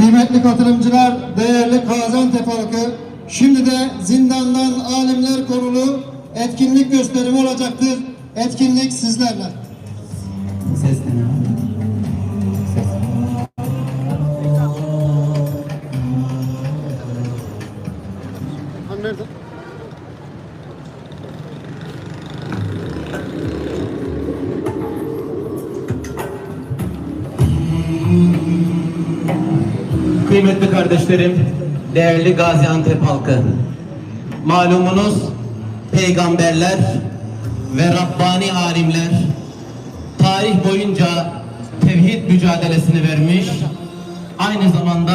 Kıymetli katılımcılar, değerli Gaziantep halkı, şimdi de zindandan alimler konulu etkinlik gösterimi olacaktır. Etkinlik sizlerle. Kıymetli kardeşlerim, değerli Gaziantep halkı. Malumunuz peygamberler ve Rabbani alimler tarih boyunca tevhid mücadelesini vermiş. Aynı zamanda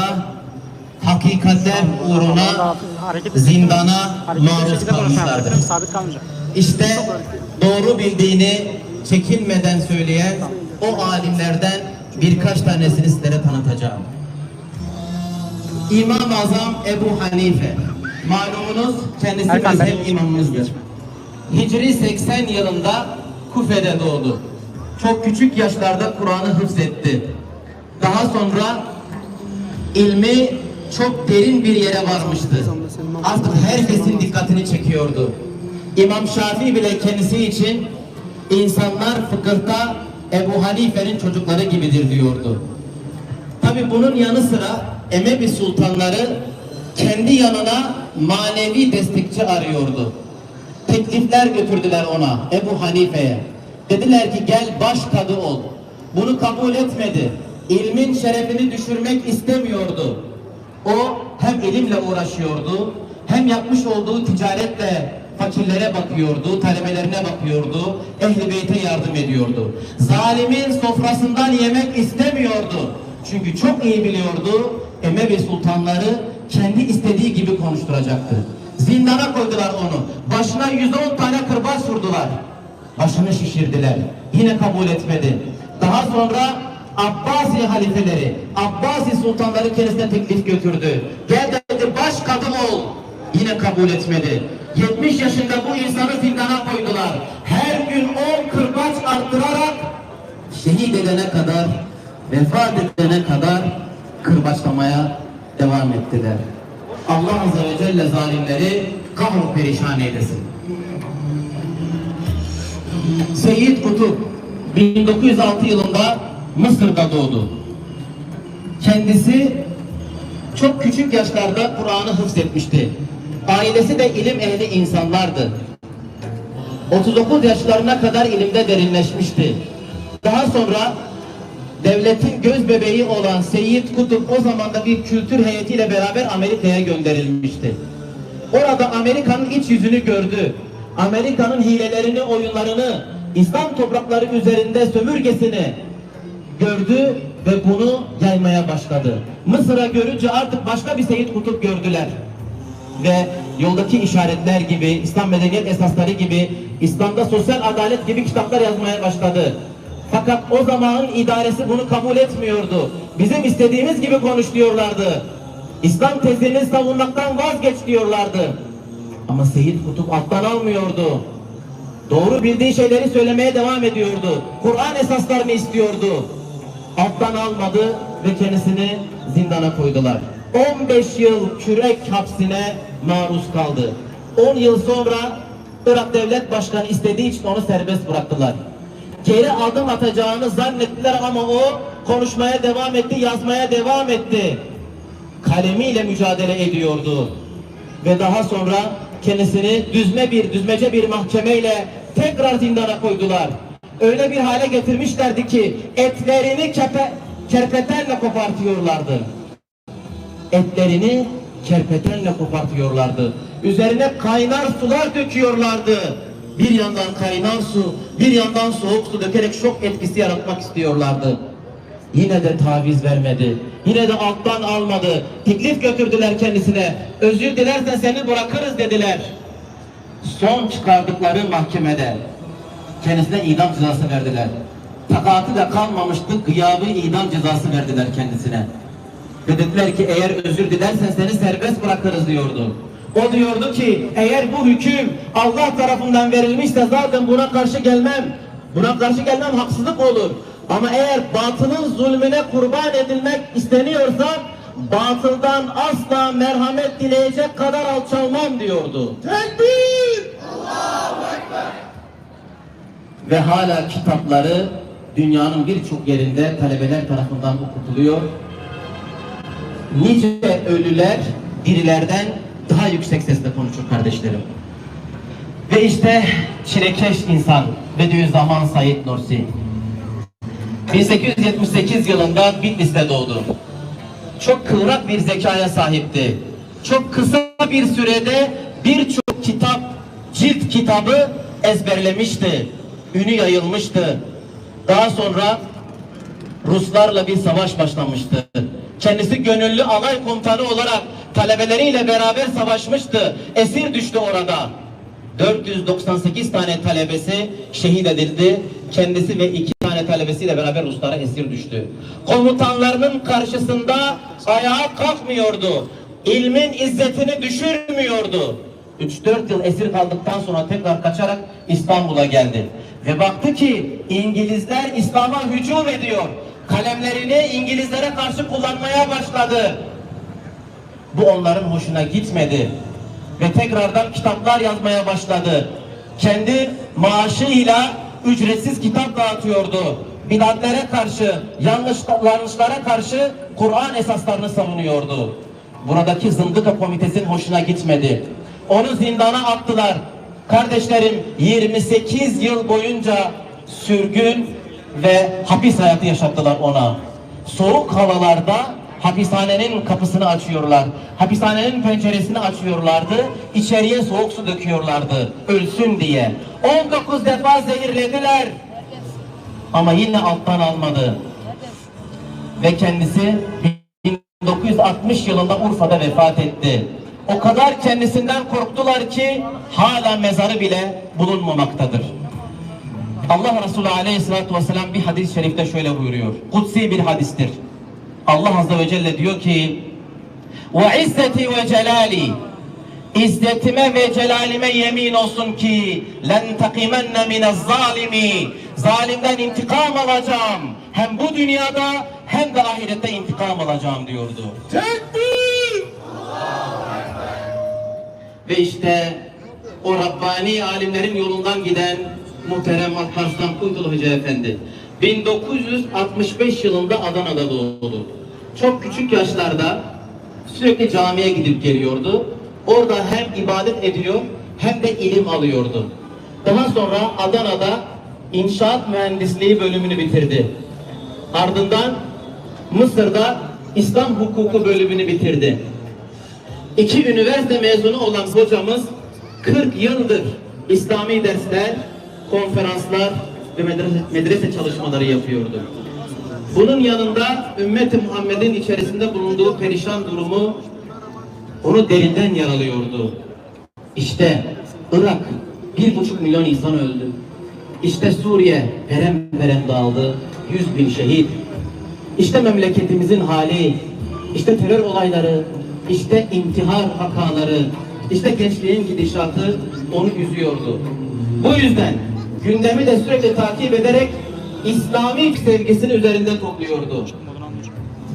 hakikatler uğruna zindana maruz kalmışlardır. İşte doğru bildiğini çekinmeden söyleyen o alimlerden birkaç tanesini sizlere tanıtacağım. İmam-ı Azam Ebu Hanife. Malumunuz kendisi Erkan, ben- mezhep imamımızdır. Hicri 80 yılında Kufe'de doğdu. Çok küçük yaşlarda Kur'an'ı hıfzetti. Daha sonra ilmi çok derin bir yere varmıştı. Artık herkesin dikkatini çekiyordu. İmam Şafii bile kendisi için insanlar fıkıhta Ebu Hanife'nin çocukları gibidir diyordu. Tabi bunun yanı sıra Emevi sultanları kendi yanına manevi destekçi arıyordu. Teklifler götürdüler ona Ebu Hanife'ye. Dediler ki gel baş kadı ol. Bunu kabul etmedi. İlmin şerefini düşürmek istemiyordu. O hem ilimle uğraşıyordu hem yapmış olduğu ticaretle fakirlere bakıyordu, talebelerine bakıyordu, ehli beyte yardım ediyordu. Zalimin sofrasından yemek istemiyordu. Çünkü çok iyi biliyordu Emevi sultanları kendi istediği gibi konuşturacaktı. Zindana koydular onu. Başına 110 tane kırbaç vurdular. Başını şişirdiler. Yine kabul etmedi. Daha sonra Abbasi halifeleri, Abbasi sultanları kendisine teklif götürdü. Gel dedi baş kadın ol. Yine kabul etmedi. 70 yaşında bu insanı zindana koydular. Her gün 10 kırbaç arttırarak şehit edene kadar, vefat edene kadar kırbaçlamaya devam ettiler. Allah Azze ve Celle zalimleri kahru perişan eylesin. Seyyid Kutup 1906 yılında Mısır'da doğdu. Kendisi çok küçük yaşlarda Kur'an'ı hıfzetmişti. Ailesi de ilim ehli insanlardı. 39 yaşlarına kadar ilimde derinleşmişti. Daha sonra devletin göz bebeği olan Seyyid Kutup o zaman da bir kültür heyetiyle beraber Amerika'ya gönderilmişti. Orada Amerika'nın iç yüzünü gördü. Amerika'nın hilelerini, oyunlarını, İslam toprakları üzerinde sömürgesini gördü ve bunu yaymaya başladı. Mısır'a görünce artık başka bir Seyyid Kutup gördüler. Ve yoldaki işaretler gibi, İslam medeniyet esasları gibi, İslam'da sosyal adalet gibi kitaplar yazmaya başladı. Fakat o zamanın idaresi bunu kabul etmiyordu. Bizim istediğimiz gibi konuş diyorlardı. İslam tezini savunmaktan vazgeç diyorlardı. Ama Seyyid Kutup alttan almıyordu. Doğru bildiği şeyleri söylemeye devam ediyordu. Kur'an esaslarını istiyordu. Alttan almadı ve kendisini zindana koydular. 15 yıl kürek hapsine maruz kaldı. 10 yıl sonra Irak Devlet Başkanı istediği için onu serbest bıraktılar. Geri adım atacağını zannettiler ama o konuşmaya devam etti, yazmaya devam etti. Kalemiyle mücadele ediyordu ve daha sonra kendisini düzme bir düzmece bir mahkemeyle tekrar zindana koydular. Öyle bir hale getirmişlerdi ki etlerini kepe, kerpetenle kopartıyorlardı. Etlerini kerpetenle kopartıyorlardı. Üzerine kaynar sular döküyorlardı. Bir yandan kaynar su, bir yandan soğuk su dökerek şok etkisi yaratmak istiyorlardı. Yine de taviz vermedi. Yine de alttan almadı. Teklif götürdüler kendisine. Özür dilersen seni bırakırız dediler. Son çıkardıkları mahkemede kendisine idam cezası verdiler. Takatı da kalmamıştı. Gıyabı idam cezası verdiler kendisine. Dediler ki eğer özür dilersen seni serbest bırakırız diyordu. O diyordu ki eğer bu hüküm Allah tarafından verilmişse zaten buna karşı gelmem. Buna karşı gelmem haksızlık olur. Ama eğer batılın zulmüne kurban edilmek isteniyorsa batıldan asla merhamet dileyecek kadar alçalmam diyordu. Tekbir! Ve hala kitapları dünyanın birçok yerinde talebeler tarafından okutuluyor. Nice ölüler dirilerden daha yüksek sesle konuşur kardeşlerim. Ve işte çilekeş insan Bediüzzaman Said Nursi. 1878 yılında Bitlis'te doğdu. Çok kıvrak bir zekaya sahipti. Çok kısa bir sürede birçok kitap, cilt kitabı ezberlemişti. Ünü yayılmıştı. Daha sonra Ruslarla bir savaş başlamıştı. Kendisi gönüllü alay komutanı olarak talebeleriyle beraber savaşmıştı. Esir düştü orada. 498 tane talebesi şehit edildi. Kendisi ve iki tane talebesiyle beraber Ruslara esir düştü. Komutanlarının karşısında ayağa kalkmıyordu. İlmin izzetini düşürmüyordu. 3-4 yıl esir kaldıktan sonra tekrar kaçarak İstanbul'a geldi. Ve baktı ki İngilizler İslam'a hücum ediyor. Kalemlerini İngilizlere karşı kullanmaya başladı. Bu onların hoşuna gitmedi. Ve tekrardan kitaplar yazmaya başladı. Kendi maaşıyla ücretsiz kitap dağıtıyordu. Bidatlere karşı, yanlış, yanlışlara karşı Kur'an esaslarını savunuyordu. Buradaki zındıka komitesinin hoşuna gitmedi. Onu zindana attılar. Kardeşlerim 28 yıl boyunca sürgün ve hapis hayatı yaşattılar ona. Soğuk havalarda hapishanenin kapısını açıyorlar. Hapishanenin penceresini açıyorlardı. İçeriye soğuk su döküyorlardı. Ölsün diye. 19 defa zehirlediler. Ama yine alttan almadı. Ve kendisi 1960 yılında Urfa'da vefat etti. O kadar kendisinden korktular ki hala mezarı bile bulunmamaktadır. Allah Resulü Aleyhisselatü Vesselam bir hadis-i şerifte şöyle buyuruyor. Kutsi bir hadistir. Allah Azze ve Celle diyor ki ve izzeti ve celali İzzetime ve celalime yemin olsun ki len takimenne minez zalimi zalimden intikam alacağım. Hem bu dünyada hem de ahirette intikam alacağım diyordu. Tekbir! Ve işte o Rabbani alimlerin yolundan giden muhterem Alparslan Kuytulu Hoca Efendi 1965 yılında Adana'da doğdu. Çok küçük yaşlarda sürekli camiye gidip geliyordu. Orada hem ibadet ediyor hem de ilim alıyordu. Daha sonra Adana'da inşaat mühendisliği bölümünü bitirdi. Ardından Mısır'da İslam hukuku bölümünü bitirdi. İki üniversite mezunu olan hocamız 40 yıldır İslami dersler, konferanslar ve medrese, medrese çalışmaları yapıyordu. Bunun yanında ümmeti Muhammed'in içerisinde bulunduğu perişan durumu onu derinden yaralıyordu. İşte Irak bir buçuk milyon insan öldü. İşte Suriye verem verem dağıldı. Yüz bin şehit. İşte memleketimizin hali, işte terör olayları, işte intihar vakaları, işte gençliğin gidişatı onu üzüyordu. Bu yüzden gündemi de sürekli takip ederek İslami sevgisini üzerinde topluyordu.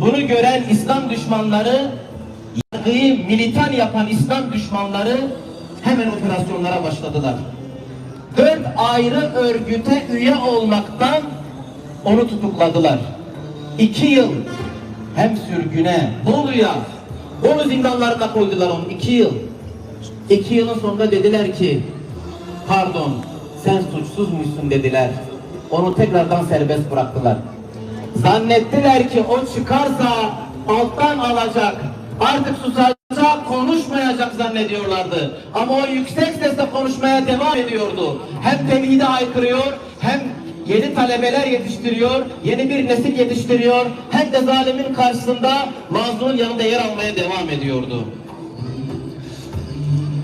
Bunu gören İslam düşmanları, yargıyı militan yapan İslam düşmanları hemen operasyonlara başladılar. Dört ayrı örgüte üye olmaktan onu tutukladılar. İki yıl hem sürgüne, Bolu'ya, Bolu zindanlarına koydular onu iki yıl. İki yılın sonunda dediler ki, pardon sen suçsuzmuşsun dediler. Onu tekrardan serbest bıraktılar. Zannettiler ki o çıkarsa alttan alacak, artık susacak, konuşmayacak zannediyorlardı. Ama o yüksek sesle konuşmaya devam ediyordu. Hem tevhide aykırıyor, hem yeni talebeler yetiştiriyor, yeni bir nesil yetiştiriyor, hem de zalimin karşısında mazlumun yanında yer almaya devam ediyordu.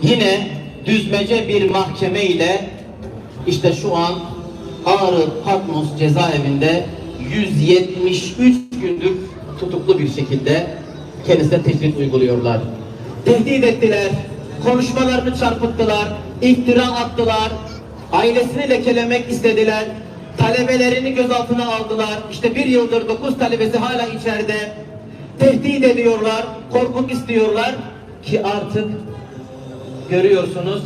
Yine düzmece bir mahkeme ile işte şu an Ağrı Patmos cezaevinde 173 gündür tutuklu bir şekilde kendisine tecrit uyguluyorlar. Tehdit ettiler, konuşmalarını çarpıttılar, iftira attılar, ailesini lekelemek istediler, talebelerini gözaltına aldılar. İşte bir yıldır dokuz talebesi hala içeride. tehdit ediyorlar, korkut istiyorlar ki artık görüyorsunuz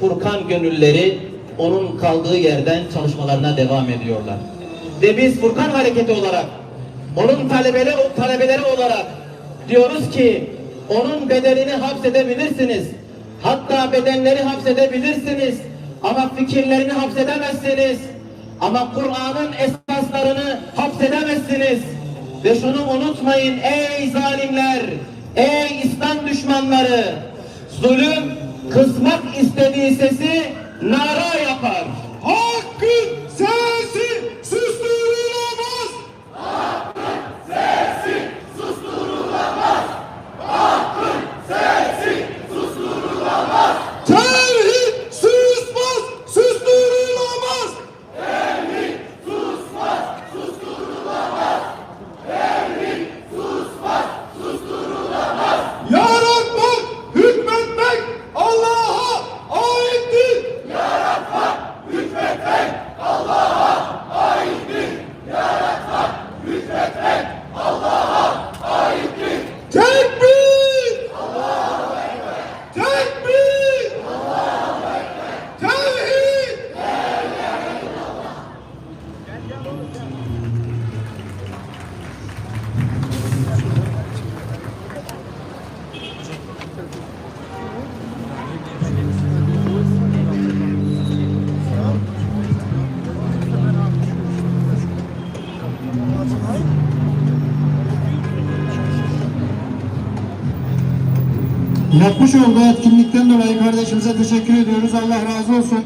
Furkan gönülleri onun kaldığı yerden çalışmalarına devam ediyorlar. Ve biz Furkan hareketi olarak onun talebeleri, talebeleri olarak diyoruz ki onun bedenini hapsedebilirsiniz. Hatta bedenleri hapsedebilirsiniz. Ama fikirlerini hapsedemezsiniz. Ama Kur'an'ın esaslarını hapsedemezsiniz. Ve şunu unutmayın ey zalimler, ey İslam düşmanları. Zulüm kısmak istediği sesi nara yapar. Hakkın sesi Yapmış olduğu etkinlikten dolayı kardeşimize teşekkür ediyoruz. Allah razı olsun.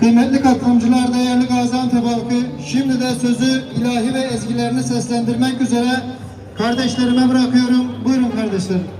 Kıymetli katılımcılar, değerli Gaziantep halkı, şimdi de sözü ilahi ve ezgilerini seslendirmek üzere kardeşlerime bırakıyorum. Buyurun kardeşlerim.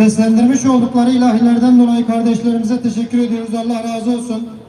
Seslendirmiş oldukları ilahilerden dolayı kardeşlerimize teşekkür ediyoruz. Allah razı olsun.